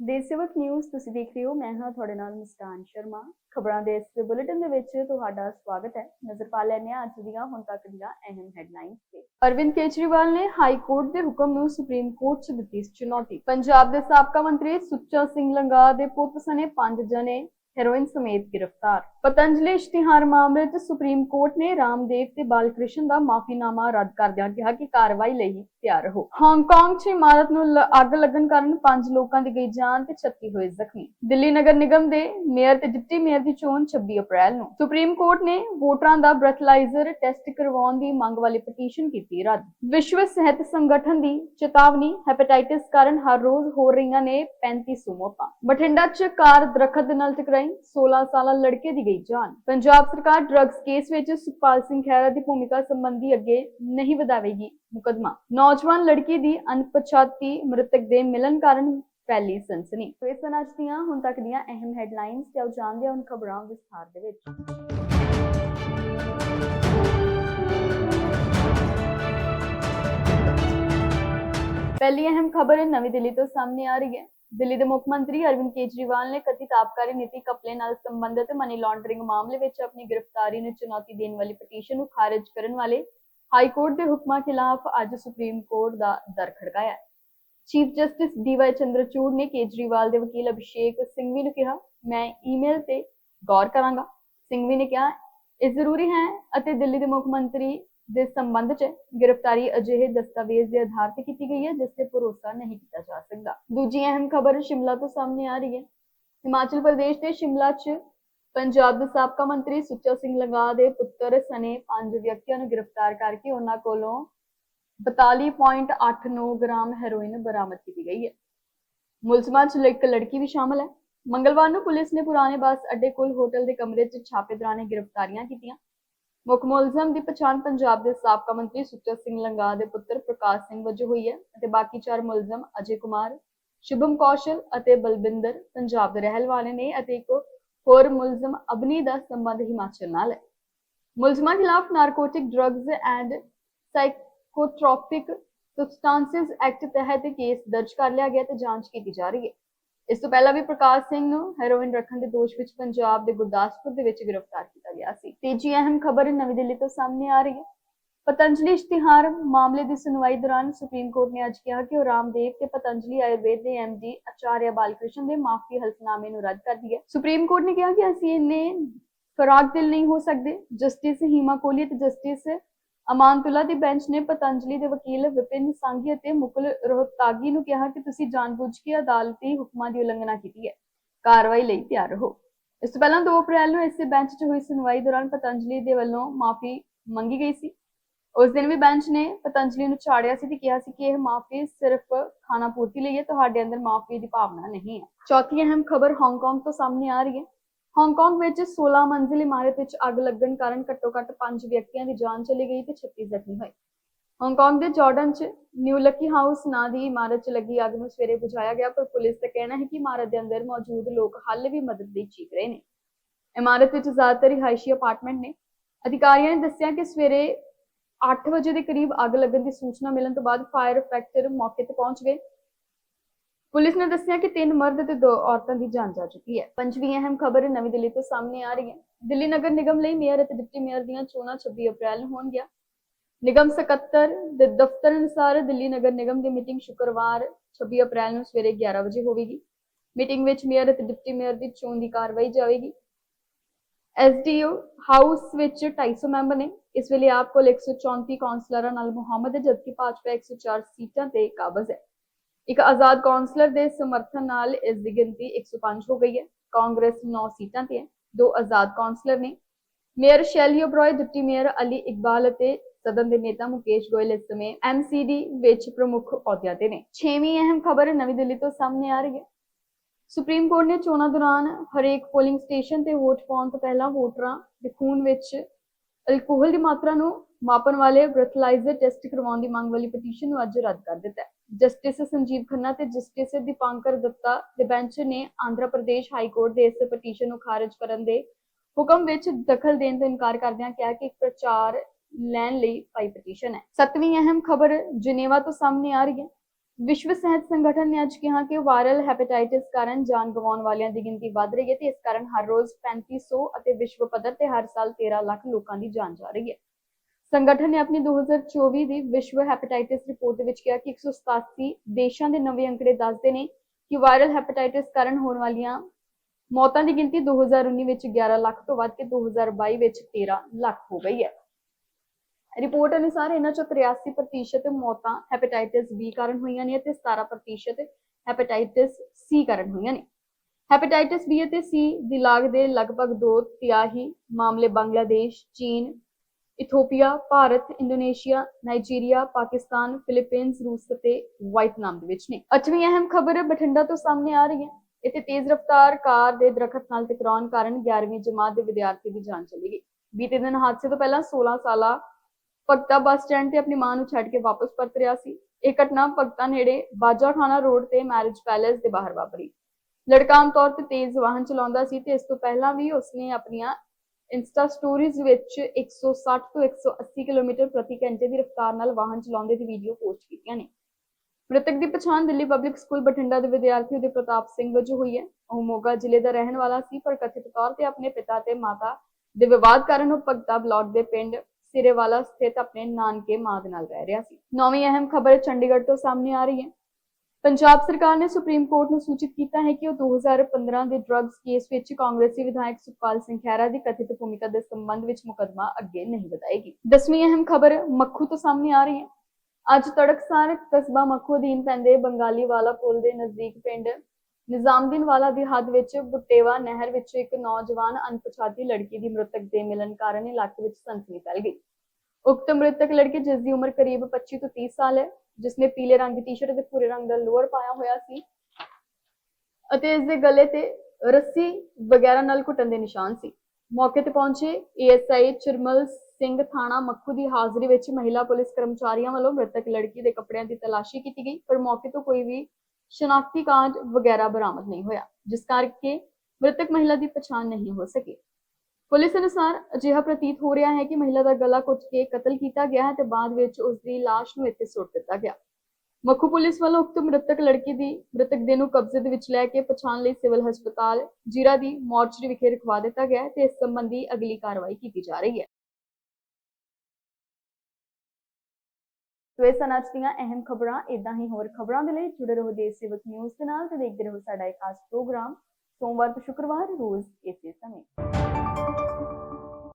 ਦੇਸ਼ ਨਿਊਜ਼ ਤੁਸੀਂ ਦੇਖ ਰਹੇ ਹੋ। ਮੈਂ ਹਾਂ ਤੁਹਾਡੇ ਨਾਲ ਮੁਸਕਾਨ ਸ਼ਰਮਾ। ਖਬਰਾਂ ਦੇ ਇਸ ਬੁਲੇਟਿਨ ਦੇ ਵਿੱਚ ਤੁਹਾਡਾ ਸਵਾਗਤ ਹੈ। ਨਜ਼ਰ ਪਾ ਲੈਂਦੇ ਹਾਂ ਅੱਜ ਦੀਆਂ ਹੁਣ ਤੱਕ ਦੀਆਂ ਅਹਿਮ ਹੈਡਲਾਈਨਸ ਤੇ। ਅਰਵਿੰਦ ਕੇਜਰੀਵਾਲ ਨੇ ਹਾਈ ਕੋਰਟ ਦੇ ਹੁਕਮ ਨੂੰ ਸੁਪਰੀਮ ਕੋਰਟ 'ਚ ਦਿੱਤੀ ਚੁਣੌਤੀ। ਪੰਜਾਬ ਦੇ ਸਾਬਕਾ ਮੰਤਰੀ ਸੁੱਚਾ ਸਿੰਘ ਲੰਗਾ ਦੇ ਪੁੱਤ ਸਣੇ ਪੰਜ ਜਣੇ ਹੈਰੋਇਨ ਸਮੇਤ ਗ੍ਰਿਫਤਾਰ। ਪਤੰਜਲੀ ਇਸ਼ਤਿਹਾਰ ਮਾਮਲੇ 'ਚ ਸੁਪਰੀਮ ਕੋਰਟ ਨੇ ਰਾਮਦੇਵ ਤੇ ਬਾਲਕ੍ਰਿਸ਼ਨ ਦਾ ਮਾਫੀਨਾਮਾ ਰੱਦ ਕਰਦਿਆਂ ਕਿਹਾ ਕਿ ਕਾਰਵਾਈ ਲਈ ਤਿਆਰ ਰਹੋ। ਹਾਂਗਕਾਂਗ 'ਚ ਇਮਾਰਤ ਨੂੰ ਅੱਗ ਲੱਗਣ ਕਾਰਨ ਪੰਜ ਲੋਕਾਂ ਦੀ ਗਈ ਜਾਨ ਤੇ 36 ਹੋਏ ਜ਼ਖਮੀ। ਦਿੱਲੀ ਨਗਰ ਨਿਗਮ ਦੇ ਮੇਅਰ ਤੇ ਡਿਪਟੀ ਮੇਅਰ ਦੀ ਚੋਣ 26 ਅਪ੍ਰੈਲ ਨੂੰ। ਸੁਪਰੀਮ ਕੋਰਟ ਨੇ ਵੋਟਰਾਂ ਦਾ ਬ੍ਰੈਥਲਾਈਜ਼ਰ ਟੈਸਟ ਕਰਵਾਉਣ ਦੀ ਮੰਗ ਵਾਲੀ ਪਟੀਸ਼ਨ ਕੀਤੀ ਰੱਦ। ਵਿਸ਼ਵ ਸਿਹਤ ਸੰਗਠਨ ਦੀ ਚੇਤਾਵਨੀ, ਹੈਪੇਟਾਈਟਿਸ ਕਾਰਨ ਹਰ ਰੋਜ਼ ਹੋ ਰਹੀਆਂ ਨੇ 3500 ਮੌਤਾਂ ਬਠਿੰਡਾ 'ਚ ਕਾਰ ਦਰਖਤ ਨਾਲ ਟਕਰਾਈ 16 ਸਾਲਾ ਲੜਕੇ ਦੀ ਗਈ ਜਾਨ। ਪੰਜਾਬ ਸਰਕਾਰ ਡਰੱਗਸ ਕੇਸ ਵਿੱਚ ਸੁਖਪਾਲ ਸਿੰਘ ਖਹਿਰਾ ਦੀ ਭੂਮਿਕਾ ਸੰਬੰਧੀ ਅੱਗੇ ਨਹੀਂ ਵਧਾਵੇਗੀ ਮੁਕਦਮਾ। ਨੌਜਵਾਨ ਲੜਕੀ ਦੀ ਅਣਪਛਾਤੀ ਮ੍ਰਿਤਕ ਦੇ ਮਿਲਣ ਕਾਰਨ ਫੈਲੀ ਸਨਸਨੀ। ਸੋ ਇਸ ਸਨ ਦੀਆਂ, ਹੁਣ ਤੱਕ ਦੀਆਂ ਅਹਿਮ ਹੈਡਲਾਈਨਸ ਤੇ ਜਾਣਦੇ ਹਾਂ ਹੁਣ ਖਬਰਾਂ ਵਿਸਥਾਰ ਦੇ ਵਿੱਚ। ਪਹਿਲੀ ਅਹਿਮ ਖਬਰ ਨਵੀਂ ਦਿੱਲੀ ਤੋਂ ਸਾਹਮਣੇ ਆ ਰਹੀ ਹੈ। ਦਿੱਲੀ ਦੇ ਮੁੱਖ ਮੰਤਰੀ ਅਰਵਿੰਦ ਕੇਜਰੀਵਾਲ ਨੇ ਕਥਿਤ ਆਬਕਾਰੀ ਨੀਤੀ ਕਪਲੇ ਨਾਲ ਸੰਬੰਧਿਤ ਮਨੀ ਲਾਂਡਰਿੰਗ ਮਾਮਲੇ ਵਿੱਚ ਆਪਣੀ ਗ੍ਰਿਫਤਾਰੀ ਨੂੰ ਚੁਣੌਤੀ ਦੇਣ ਵਾਲੀ ਪਟੀਸ਼ਨ ਨੂੰ ਖਾਰਜ ਕਰਨ ਵਾਲੇ ਹਾਈ ਕੋਰਟ ਦੇ ਹੁਕਮਾਂ ਖਿਲਾਫ ਅੱਜ ਸੁਪਰੀਮ ਕੋਰਟ ਦਾ ਦਰ ਖੜਕਾਇਆ ਚੀਫ ਜਸਟਿਸ ਡੀਵਾਈ ਚੰਦਰਚੂੜ ਨੇ ਕੇਜਰੀਵਾਲ ਦੇ ਵਕੀਲ ਅਭਿਸ਼ੇਕ ਸਿੰਘਵੀ ਨੂੰ ਕਿਹਾ, ਮੈਂ ਈਮੇਲ ਤੇ ਗੌਰ ਕਰਾਂਗਾ। ਸਿੰਘਵੀ ਨੇ ਕਿਹਾ, ਇਹ ਜ਼ਰੂਰੀ ਹੈ ਅਤੇ ਦਿੱਲੀ ਦੇ ਮੁੱਖ ਮੰਤਰੀ ਦੇ ਸੰਬੰਧ 'ਚ ਗ੍ਰਿਫਤਾਰੀ ਅਜਿਹੇ ਦਸਤਾਵੇਜ਼ ਦੇ ਆਧਾਰ ਤੇ ਕੀਤੀ ਗਈ ਹੈ, ਜਿਸ ਤੇ ਭਰੋਸਾ ਨਹੀਂ ਕੀਤਾ ਜਾ ਸਕਦਾ। ਦੂਜੀ ਅਹਿਮ ਖਬਰ ਸ਼ਿਮਲਾ ਤੋਂ ਸਾਹਮਣੇ ਆ ਰਹੀ ਹੈ। ਹਿਮਾਚਲ ਪ੍ਰਦੇਸ਼ ਦੇ ਸ਼ਿਮਲਾ 'ਚ ਪੰਜਾਬ ਦੇ ਸਾਬਕਾ ਮੰਤਰੀ ਸੁੱਚਾ ਸਿੰਘ ਲੰਗਾ ਦੇ ਪੁੱਤਰ ਸਣੇ ਪੰਜ ਵਿਅਕਤੀਆਂ ਨੂੰ ਗ੍ਰਿਫਤਾਰ ਕਰਕੇ ਉਹਨਾਂ ਕੋਲੋਂ 42.89 ਗ੍ਰਾਮ ਹੈਰੋਇਨ ਬਰਾਮਦ ਕੀਤੀ ਗਈ ਹੈ। ਮੁਲਜ਼ਮਾਂ 'ਚ ਇੱਕ ਲੜਕੀ ਵੀ ਸ਼ਾਮਲ ਹੈ। ਮੰਗਲਵਾਰ ਨੂੰ ਪੁਲਿਸ ਨੇ ਪੁਰਾਣੇ ਬੱਸ ਅੱਡੇ ਕੋਲ ਹੋਟਲ ਦੇ ਕਮਰੇ 'ਚ ਛਾਪੇ ਦੌਰਾਨ ਗ੍ਰਿਫਤਾਰੀਆਂ ਕੀਤੀਆਂ। ਮੁੱਖ ਮੁਲਜ਼ਮ ਦੀ ਪਛਾਣ ਪੰਜਾਬ ਦੇ ਸਾਬਕਾ ਮੰਤਰੀ ਸੁੱਚਾ ਸਿੰਘ ਲੰਗਾ ਦੇ ਪੁੱਤਰ ਪ੍ਰਕਾਸ਼ ਸਿੰਘ ਵਜੋਂ ਹੋਈ ਹੈ ਅਤੇ ਬਾਕੀ ਚਾਰ ਮੁਲਜ਼ਮ ਅਜੇ ਕੁਮਾਰ, ਸ਼ੁਭਮ ਕੌਸ਼ਲ ਅਤੇ ਬਲਬਿੰਦਰ ਪੰਜਾਬ ਦੇ ਰਹਿਣ ਵਾਲੇ ਨੇ ਅਤੇ ਇੱਕ ਹੋਰ ਮੁਲਜ਼ਮ ਅਬਨੀ ਦਾ ਸੰਬੰਧ ਹਿਮਾਚਲ ਨਾਲ ਹੈ। ਮੁਲਜ਼ਮਾਂ ਖਿਲਾਫ narcotic drugs and psychotropic substances act ਤਹਿਤ ਕੇਸ ਦਰਜ ਕਰ ਲਿਆ ਗਿਆ ਤੇ ਜਾਂਚ ਕੀਤੀ ਜਾ ਰਹੀ ਹੈ। ਇਸ ਤੋਂ ਪਹਿਲਾਂ ਵੀ ਪ੍ਰਕਾਸ਼ ਸਿੰਘ ਨੂੰ ਹੈਰੋਇਨ ਰੱਖਣ ਦੇ ਦੋਸ਼ ਵਿੱਚ ਪੰਜਾਬ ਦੇ ਗੁਰਦਾਸਪੁਰ ਦੇ ਵਿੱਚ ਗ੍ਰਿਫਤਾਰ ਕੀਤਾ ਗਿਆ ਸੀ। ਤੀਜੀ ਅਹਿਮ ਖਬਰ ਨਵੀਂ ਦਿੱਲੀ ਤੋਂ ਸਾਹਮਣੇ ਆ ਰਹੀ ਹੈ। ਪਤੰਜਲੀ ਇਸ਼ਤਿਹਾਰ ਮਾਮਲੇ ਦੀ ਸੁਣਵਾਈ ਦੌਰਾਨ ਸੁਪਰੀਮ ਕੋਰਟ ਨੇ ਅੱਜ ਕਿਹਾ ਕਿ ਉਹ ਰਾਮਦੇਵ ਤੇ ਪਤੰਜਲੀ ਆਯੁਰਵੇਦ ਦੇ ਐਮਡੀ ਆਚਾਰਿਆ ਬਾਲਕ੍ਰਿਸ਼ਨ ਦੇ ਮਾਫੀ ਹਲਫਨਾਮੇ ਨੂੰ ਰੱਦ ਕਰਦੀ ਹੈ। ਸੁਪਰੀਮ ਕੋਰਟ ਨੇ ਕਿਹਾ ਕਿ ਅਸੀਂ ਇੰਨੇ ਫਰਾਗ ਦਿਲ ਨਹੀਂ ਹੋ ਸਕਦੇ। ਜਸਟਿਸ ਹੀਮਾ ਕੋਹਲੀ ਤੇ ਜਸਟਿਸ ਅਮਾਨਤੁਲਾ ਦੀ ਬੈਂਚ ਨੇ ਪਤੰਜਲੀ ਦੇ ਵਕੀਲ ਵਿਪਿਨ ਸੰਘੀ ਅਤੇ ਮੁਕੁਲ ਰੋਹਤਾਗੀ ਨੂੰ ਕਿਹਾ ਕਿ ਤੁਸੀਂ ਜਾਣਬੁੱਝ ਕੇ ਅਦਾਲਤੀ ਹੁਕਮਾਂ ਦੀ ਉਲੰਘਣਾ ਕੀਤੀ ਹੈ। ਕਾਰਵਾਈ ਲਈ ਤਿਆਰ ਰਹੋ। ਇਸ ਤੋਂ ਪਹਿਲਾਂ 2 ਅਪ੍ਰੈਲ ਨੂੰ ਇਸੇ ਬੈਂਚ 'ਚ ਹੋਈ ਸੁਣਵਾਈ ਦੌਰਾਨ ਪਤੰਜਲੀ ਦੇ ਵੱਲੋਂ ਮਾਫੀ ਮੰਗੀ ਗਈ ਸੀ। ਉਸ ਦਿਨ ਵੀ ਬੈਂਚ ਨੇ ਪਤੰਜਲੀ ਨੂੰ ਛਾੜਿਆ ਸੀ ਤੇ ਕਿਹਾ ਸੀ ਕਿ ਇਹ ਮਾਫੀ ਸਿਰਫ ਖਾਣਾ ਪੂਰਤੀ ਲਈ ਹੈ, ਤੁਹਾਡੇ ਅੰਦਰ ਮਾਫੀ ਦੀ ਭਾਵਨਾ ਨਹੀਂ ਹੈ। ਚੌਥੀ ਅਹਿਮ ਖਬਰ ਹਾਂਗਕਾਂਗ ਤੋਂ ਸਾਹਮਣੇ ਆ ਰਹੀ ਹੈ। ਹਾਂਗਕਾਂਗ ਵਿੱਚ 16 ਮੰਜ਼ਿਲ ਇਮਾਰਤ ਵਿੱਚ ਅੱਗ ਲੱਗਣ ਕਾਰਨ ਘੱਟੋ-ਘੱਟ 5 ਵਿਅਕਤੀਆਂ ਦੀ ਜਾਨ ਚਲੀ ਗਈ ਤੇ 36 ਜ਼ਖਮੀ ਹੋਏ। ਹਾਂਗਕਾਂਗ ਦੇ ਜਾਰਡਨ 'ਚ ਨਿਊ ਲੱਕੀ ਹਾਊਸ ਨਾਂ ਦੀ ਇਮਾਰਤ 'ਚ ਲੱਗੀ ਅੱਗ ਨੂੰ ਸਵੇਰੇ ਬੁਝਾਇਆ ਗਿਆ, ਪਰ ਪੁਲਿਸ ਦਾ ਕਹਿਣਾ ਹੈ ਕਿ ਇਮਾਰਤ ਦੇ ਅੰਦਰ ਮੌਜੂਦ ਲੋਕ ਹਾਲੇ ਵੀ ਮਦਦ ਲਈ ਚੀਕ ਰਹੇ ਨੇ। ਇਮਾਰਤ ਵਿੱਚ ਜ਼ਿਆਦਾਤਰ ਰਿਹਾਇਸ਼ੀ ਅਪਾਰਟਮੈਂਟ ਨੇ। ਅਧਿਕਾਰੀਆਂ ਨੇ ਦੱਸਿਆ ਕਿ ਸਵੇਰੇ 8 ਵਜੇ ਦੇ ਕਰੀਬ ਅੱਗ ਲੱਗਣ ਦੀ ਸੂਚਨਾ ਮਿਲਣ ਤੋਂ ਬਾਅਦ ਫਾਇਰ ਫੈਕਟਰ ਮੌਕੇ ਤੇ ਪਹੁੰਚ ਗਏ। ਪੁਲਿਸ ਨੇ ਦੱਸਿਆ ਕਿ ਤਿੰਨ ਮਰਦ ਤੇ ਦੋ ਔਰਤਾਂ ਦੀ ਜਾਨ ਜਾ ਚੁੱਕੀ ਹੈ। ਪੰਜਵੀਂ ਅਹਿਮ ਖਬਰ ਨਵੀਂ ਦਿੱਲੀ ਤੋਂ ਸਾਹਮਣੇ ਆ ਰਹੀ ਹੈ ਦਿੱਲੀ ਨਗਰ ਨਿਗਮ ਲਈ ਮੇਅਰ ਅਤੇ ਡਿਪਟੀ ਮੇਅਰ ਦੀਆਂ ਚੋਣਾਂ 26 ਅਪ੍ਰੈਲ ਨੂੰ ਹੋਣਗੀਆਂ। ਨਿਗਮ ਸਕੱਤਰ ਦੇ ਦਫ਼ਤਰ ਅਨੁਸਾਰ ਦਿੱਲੀ ਨਗਰ ਨਿਗਮ ਦੀ ਮੀਟਿੰਗ ਸ਼ੁੱਕਰਵਾਰ 26 ਅਪ੍ਰੈਲ ਨੂੰ ਸਵੇਰੇ 11 ਵਜੇ ਹੋਵੇਗੀ। ਮੀਟਿੰਗ ਵਿੱਚ ਮੇਅਰ ਅਤੇ ਡਿਪਟੀ ਮੇਅਰ ਦੀ ਚੋਣ ਦੀ ਕਾਰਵਾਈ ਜਾਵੇਗੀ। ਐਸਡੀਓ ਹਾਊਸ ਵਿੱਚ 250 ਮੈਂਬਰ ਨੇ। ਇਸ ਵੇਲੇ ਆਪ ਕੋਲ 134 ਕਾਉਂਸਲਰਾਂ ਨਾਲ ਮੁਹੰਮਦ ਹੈ, ਜਦਕਿ ਭਾਜਪਾ 104 ਸੀਟਾਂ ਤੇ ਕਾਬਜ਼ ਹੈ। ਇੱਕ ਆਜ਼ਾਦ ਕੌਂਸਲਰ ਦੇ ਸਮਰਥਨ ਨਾਲ ਇਸ ਦੀ ਗਿਣਤੀ 105 ਹੋ ਗਈ ਹੈ। ਕਾਂਗਰਸ 9 ਸੀਟਾਂ ਤੇ ਹੈ, ਦੋ ਆਜ਼ਾਦ ਕਾਉਂਸਲਰ ਨੇ। Mayor Shelly Oberoi deputy mayor Ali Iqbal ਅਤੇ ਸਦਨ ਦੇ ਨੇਤਾ ਮੁਕੇਸ਼ ਗੋਇਲ ਇਸ ਸਮੇਂ ਐਮਸੀਡੀ ਵਿੱਚ ਪ੍ਰਮੁੱਖ ਅਹੁਦਿਆਂ ਤੇ ਨੇ। ਛੇਵੀਂ ਅਹਿਮ ਖਬਰ ਨਵੀਂ ਦਿੱਲੀ ਤੋਂ ਸਾਹਮਣੇ ਆ ਰਹੀ ਹੈ। ਸੁਪਰੀਮ ਕੋਰਟ ਨੇ ਚੋਣਾਂ ਦੌਰਾਨ ਹਰੇਕ ਪੋਲਿੰਗ ਸਟੇਸ਼ਨ ਤੇ ਵੋਟ ਪਾਉਣ ਤੋਂ ਪਹਿਲਾਂ ਵੋਟਰਾਂ ਦੇ ਖੂਨ ਵਿੱਚ ਅਲਕੋਹਲ ਦੀ ਮਾਤਰਾ ਨੂੰ ਮਾਪਣ ਵਾਲੇ ਬ੍ਰੈਥਲਾਈਜ਼ਰ ਟੈਸਟ ਕਰਵਾਉਣ ਦੀ ਮੰਗ ਵਾਲੀ ਪਟੀਸ਼ਨ ਨੂੰ ਅੱਜ ਰੱਦ ਕਰ ਦਿੱਤਾ ਹੈ। ਜਸਟਿਸ ਸੰਜੀਵ ਖੰਨਾ ਤੇ ਜਸਟਿਸ ਦੀਪਾਂਕਰ ਦੱਤਾ ਦੇ ਬੈਂਚ ਨੇ ਆਂਧਰਾ ਪ੍ਰਦੇਸ਼ ਹਾਈ ਕੋਰਟ ਦੇ ਇਸ ਪਟੀਸ਼ਨ ਨੂੰ ਖਾਰਜ ਕਰਨ ਦੇ ਹੁਕਮ ਵਿੱਚ ਦਖਲ ਦੇਣ ਤੋਂ ਇਨਕਾਰ ਕਰਦਿਆਂ ਕਿਹਾ ਕਿ ਪ੍ਰਚਾਰ ਲੈਣ ਲਈ ਪਾਈ ਪਟੀਸ਼ਨ ਹੈ। ਸੱਤਵੀਂ ਅਹਿਮ ਖਬਰ ਜਨੇਵਾ ਤੋਂ ਸਾਹਮਣੇ ਆ ਰਹੀ ਹੈ। ਵਿਸ਼ਵ ਸਿਹਤ ਸੰਗਠਨ ਨੇ ਅੱਜ ਕਿਹਾ ਕਿ ਵਾਇਰਲ ਹੈਪੇਟਾਈਟਿਸ ਕਾਰਨ ਜਾਨ ਗਵਾਉਣ ਵਾਲਿਆਂ ਦੀ ਗਿਣਤੀ ਵੱਧ ਰਹੀ ਹੈ ਤੇ ਇਸ ਕਾਰਨ ਹਰ ਰੋਜ਼ 3500 ਅਤੇ ਵਿਸ਼ਵ ਪੱਧਰ ਤੇ ਹਰ ਸਾਲ 13 ਲੱਖ ਲੋਕਾਂ ਦੀ ਜਾਨ ਜਾ ਰਹੀ ਹੈ। ਸੰਗਠਨ ਨੇ ਆਪਣੀ 2024 ਦੀ ਵਿਸ਼ਵ ਹੈਪੇਟਾਈਟਿਸ ਰਿਪੋਰਟ ਦੇ ਵਿੱਚ ਕਿਹਾ ਕਿ 187 ਦੇਸ਼ਾਂ ਦੇ ਨਵੇਂ ਅੰਕੜੇ ਦੱਸਦੇ ਨੇ ਕਿ ਵਾਇਰਲ ਹੈਪੇਟਾਈਟਿਸ ਕਾਰਨ ਹੋਣ ਵਾਲੀਆਂ ਮੌਤਾਂ ਦੀ ਗਿਣਤੀ 2019 ਵਿੱਚ 11 ਲੱਖ ਤੋਂ ਵੱਧ ਕੇ 2022 ਵਿੱਚ 13 ਲੱਖ ਹੋ ਗਈ ਹੈ। ਰਿਪੋਰਟ ਅਨੁਸਾਰ ਇਹਨਾਂ ਚੋਂ 83% ਮੌਤਾਂ ਹੈਪੇਟਾਈਟਿਸ ਬੀ ਕਾਰਨ ਹੋਈਆਂ ਨੇ ਅਤੇ 17% ਹੈਪੇਟਾਈਟਿਸ ਸੀ ਕਾਰਨ ਹੋਈਆਂ ਨੇ। ਹੈਪੇਟਾਈਟਿਸ ਬੀ ਅਤੇ ਸੀ ਦੀ ਲਾਗ ਦੇ ਲਗਭਗ ਦੋ ਤਿਹਾਈ ਮਾਮਲੇ ਬੰਗਲਾਦੇਸ਼, ਚੀਨ Ethiopia, Bharat, Indonesia, Nigeria, Pakistan Philippines ਰੂਸ ਅਤੇ ਵੀਅਤਨਾਮ ਦੇ ਵਿੱਚ ਨੇ। ਅੱਠਵੀਂ ਅਹਿਮ ਖਬਰ ਬਠਿੰਡਾ ਤੋਂ ਸਾਹਮਣੇ ਆ ਰਹੀ ਹੈ। ਇੱਥੇ ਤੇਜ਼ ਰਫ਼ਤਾਰ ਕਾਰ ਦੇ ਦਰਖਤ ਨਾਲ ਟਕਰਾਉਣ ਕਾਰਨ 11ਵੀਂ ਜਮਾਤ ਦੇ ਵਿਦਿਆਰਥੀ ਦੀ ਜਾਨ ਚਲੀ ਗਈ। ਬੀਤੇ ਦਿਨ ਹਾਦਸੇ ਤੋਂ ਪਹਿਲਾਂ 16 ਸਾਲਾ ਭਗਤਾ ਬੱਸ ਸਟੈਂਡ ਤੇ ਆਪਣੀ ਮਾਂ ਨੂੰ ਛੱਡ ਕੇ ਵਾਪਸ ਪਰਤ ਰਿਹਾ ਸੀ। ਇਹ ਘਟਨਾ ਭਗਤਾ ਨੇੜੇ ਬਾਜਾਖਾਨਾ ਰੋਡ ਤੇ ਮੈਰਿਜ ਪੈਲੇਸ ਦੇ ਬਾਹਰ ਵਾਪਰੀ। ਲੜਕਾ ਆਮ ਤੌਰ ਤੇ ਤੇਜ਼ ਵਾਹਨ ਚਲਾਉਂਦਾ ਸੀ ਤੇ ਇਸ ਤੋਂ ਪਹਿਲਾਂ ਵੀ ਉਸਨੇ ਆਪਣੀਆਂ ਇੰਸਟਾ ਸਟੋਰੀਜ਼ ਵਿੱਚ 160 ਤੋਂ 180 ਕਿਲੋਮੀਟਰ ਪ੍ਰਤੀ ਘੰਟੇ ਦੀ ਰਫ਼ਤਾਰ ਨਾਲ ਵਾਹਨ ਚਲਾਉਂਦੇ ਦੀ ਵੀਡੀਓ ਪੋਸਟ ਕੀਤੀਆਂ ਨੇ। ਮ੍ਰਿਤਕ ਦੀ ਪਛਾਣ ਦਿੱਲੀ ਪਬਲਿਕ ਸਕੂਲ ਬਠਿੰਡਾ ਦੇ ਵਿਦਿਆਰਥੀ ਉਦੇ ਪ੍ਰਤਾਪ ਸਿੰਘ ਵਜੋਂ ਹੋਈ ਹੈ। ਉਹ ਮੋਗਾ ਜ਼ਿਲ੍ਹੇ ਦਾ ਰਹਿਣ ਵਾਲਾ ਸੀ, ਪਰ ਕਥਿਤ ਤੌਰ ਤੇ ਆਪਣੇ ਪਿਤਾ ਤੇ ਮਾਤਾ ਦੇ ਵਿਵਾਦ ਕਾਰਨ ਉਹ ਭਗਤਾ ਬਲਾਕ ਦੇ ਪਿੰਡ ਸਿਰੇਵਾਲਾ ਸਥਿਤ ਆਪਣੇ ਨਾਨਕੇ ਮਾਂ ਦੇ ਨਾਲ ਰਹਿ ਰਿਹਾ ਸੀ। ਨੌਵੀਂ ਅਹਿਮ ਖਬਰ ਚੰਡੀਗੜ੍ਹ ਤੋਂ ਸਾਹਮਣੇ ਆ ਰਹੀ ਹੈ। ਪੰਜਾਬ ਸਰਕਾਰ ਨੇ ਸੁਪਰੀਮ ਕੋਰਟ ਨੂੰ ਸੂਚਿਤ ਕੀਤਾ ਹੈ ਕਿ ਉਹ 2015 ਦੇ ਡਰੱਗਸ ਕੇਸ ਵਿੱਚ ਕਾਂਗਰਸੀ ਵਿਧਾਇਕ ਸੁਖਪਾਲ ਸਿੰਘ ਖਹਿਰਾ ਦੀ ਕਥਿਤ ਭੂਮਿਕਾ ਦੇ ਸੰਬੰਧ ਵਿੱਚ ਮੁਕੱਦਮਾ ਅੱਗੇ ਨਹੀਂ ਵਧਾਏਗੀ। ਦਸਵੀਂ ਅਹਿਮ ਖਬਰ ਮੱਖੂ ਤੋਂ ਸਾਹਮਣੇ ਆ ਰਹੀ ਹੈ। ਅੱਜ ਤੜਕਸਾਰ ਕਸਬਾ ਮੱਖੂ ਅਧੀਨ ਪੈਂਦੇ ਬੰਗਾਲੀ ਵਾਲਾ ਪੁਲ ਦੇ ਨਜ਼ਦੀਕ ਪਿੰਡ ਨਿਜ਼ਾਮਦੀਨ ਵਾਲਾ ਦੀ ਹੱਦ ਵਿੱਚ ਬੁੱਟੇਵਾ ਨਹਿਰ ਵਿੱਚ ਇੱਕ ਨੌਜਵਾਨ ਅਣਪਛਾਤੀ ਲੜਕੀ ਦੀ ਮ੍ਰਿਤਕ ਦੇ ਮਿਲਣ ਕਾਰਨ ਇਲਾਕੇ ਵਿੱਚ ਸਨਸਨੀ ਫੈਲ ਗਈ। ਉਕਤ ਮ੍ਰਿਤਕ ਲੜਕੀ ਜਿਸ ਦੀ ਉਮਰ ਕਰੀਬ 25 ਤੋਂ 30 ਸਾਲ ਹੈ ਜਿਸਨੇ ਪੀਲੇ ਰੰਗ ਦੀ ਟੀ-ਸ਼ਰਟ ਅਤੇ ਭੂਰੇ ਰੰਗ ਦਾ ਲੋਅਰ ਪਾਇਆ ਹੋਇਆ ਸੀ ਅਤੇ ਇਸ ਦੇ ਗਲੇ ਤੇ ਰੱਸੀ ਵਗੈਰਾ ਨਾਲ ਘੁੱਟਣ ਦੇ ਨਿਸ਼ਾਨ ਸੀ ਮੌਕੇ ਤੇ ਪਹੁੰਚੇ ਏਐਸਆਈ ਚਿਰਮਲ ਸਿੰਘ ਥਾਣਾ ਮੱਖੂ ਦੀ ਹਾਜ਼ਰੀ ਵਿੱਚ ਮਹਿਲਾ ਪੁਲਿਸ ਕਰਮਚਾਰੀਆਂ ਵੱਲੋਂ ਮ੍ਰਿਤਕ ਲੜਕੀ ਦੇ ਕੱਪੜਿਆਂ ਦੀ ਤਲਾਸ਼ੀ ਕੀਤੀ ਗਈ ਪਰ ਮੌਕੇ ਤੋਂ ਕੋਈ ਵੀ ਸ਼ਨਾਖਤੀ ਕਾਰਡ ਵਗੈਰਾ ਬਰਾਮਦ ਨਹੀਂ ਹੋਇਆ ਜਿਸ ਕਰਕੇ ਮ੍ਰਿਤਕ ਮਹਿਲਾ ਦੀ ਪਛਾਣ ਨਹੀਂ ਹੋ ਸਕੀ ਪੁਲਿਸ ਅਨੁਸਾਰ ਅਜਿਹਾ ਪ੍ਰਤੀਤ ਹੋ ਰਿਹਾ ਹੈ ਕਿ ਮਹਿਲਾ ਦਾ ਗਲਾ ਕੁੱਟ ਕੇ ਕਤਲ ਕੀਤਾ ਗਿਆ ਹੈ ਤੇ ਬਾਅਦ ਵਿੱਚ ਉਸ ਦੀ ਲਾਸ਼ ਨੂੰ ਇੱਥੇ ਸੁੱਟ ਦਿੱਤਾ ਗਿਆ। ਮੱਖੂ ਪੁਲਿਸ ਵੱਲੋਂ ਉਕਤ ਮ੍ਰਿਤਕ ਲੜਕੀ ਦੀ ਮ੍ਰਿਤਕ ਦੇਹ ਨੂੰ ਕਬਜ਼ੇ ਦੇ ਵਿੱਚ ਲੈ ਕੇ ਪਛਾਣ ਲਈ ਸਿਵਲ ਹਸਪਤਾਲ ਜੀਰਾ ਦੀ ਮੋਰਚਰੀ ਵਿਖੇ ਰਖਵਾ ਦਿੱਤਾ ਗਿਆ ਤੇ ਇਸ ਸੰਬੰਧੀ ਅਗਲੀ ਕਾਰਵਾਈ ਕੀਤੀ ਜਾ ਰਹੀ ਹੈ। ਸੋ ਇਹ ਸਨ ਅੱਜ ਦੀਆਂ ਅਹਿਮ ਖਬਰਾਂ। ਇਦਾਂ ਹੀ ਹੋਰ ਖਬਰਾਂ ਦੇ ਲਈ ਜੁੜੇ ਰਹੋ ਦੇਸ਼ ਸੇਵਕ ਨਿਊਜ਼ ਦੇ ਨਾਲ ਤੇ ਦੇਖਦੇ ਰਹੋ ਸਾਡਾ ਇਹ ਖਾਸ ਪ੍ਰੋਗਰਾਮ। ਸੋਮਵਾਰ ਤੋਂ ਸ਼ੁੱਕਰਵਾਰ ਰੋਜ਼ ਇਸੇ ਸਮੇਂ।